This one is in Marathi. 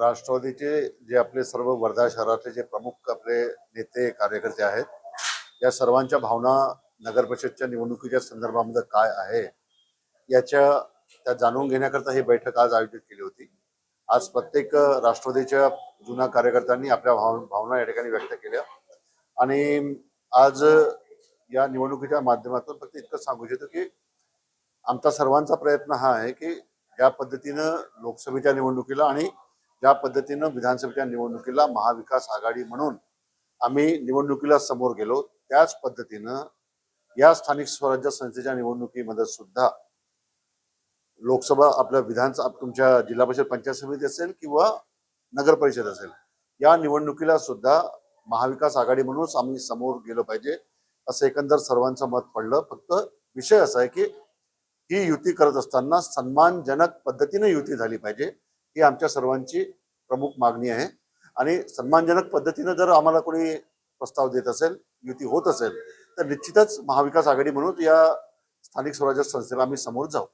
राष्ट्रवादीचे जे आपले सर्व वर्धा शहरातले जे प्रमुख आपले नेते कार्यकर्ते आहेत या सर्वांच्या भावना नगर परिषदच्या निवडणुकीच्या संदर्भामध्ये काय आहे याच्या त्या जाणून घेण्याकरता ही बैठक आज आयोजित केली होती. आज प्रत्येक राष्ट्रवादीच्या जुन्या कार्यकर्त्यांनी आपल्या भाव भावना या ठिकाणी व्यक्त केल्या. आणि आज या निवडणुकीच्या माध्यमातून फक्त इतकं सांगू इच्छितो की आमचा सर्वांचा प्रयत्न हा आहे की ज्या पद्धतीनं लोकसभेच्या निवडणुकीला आणि ज्या पद्धतीनं विधानसभेच्या निवडणुकीला महाविकास आघाडी म्हणून आम्ही निवडणुकीला समोर गेलो त्याच पद्धतीनं या स्थानिक स्वराज्य संस्थेच्या निवडणुकीमध्ये सुद्धा लोकसभा आपल्या विधानसभा तुमच्या जिल्हा परिषद पंचायत समिती असेल किंवा नगर परिषद असेल या निवडणुकीला सुद्धा महाविकास आघाडी म्हणूनच आम्ही समोर गेलो पाहिजे असं एकंदर सर्वांचं मत पडलं. फक्त विषय असा आहे की ही युती करत असताना सन्मानजनक पद्धतीने युती झाली पाहिजे. ही आमच्या सर्वांची प्रमुख मागणी आहे. आणि सन्मानजनक पद्धतीनं जर आम्हाला कोणी प्रस्ताव देत असेल युती होत असेल तर निश्चितच महाविकास आघाडी म्हणून या स्थानिक स्वराज्य संस्थेला आम्ही समोर जाऊ.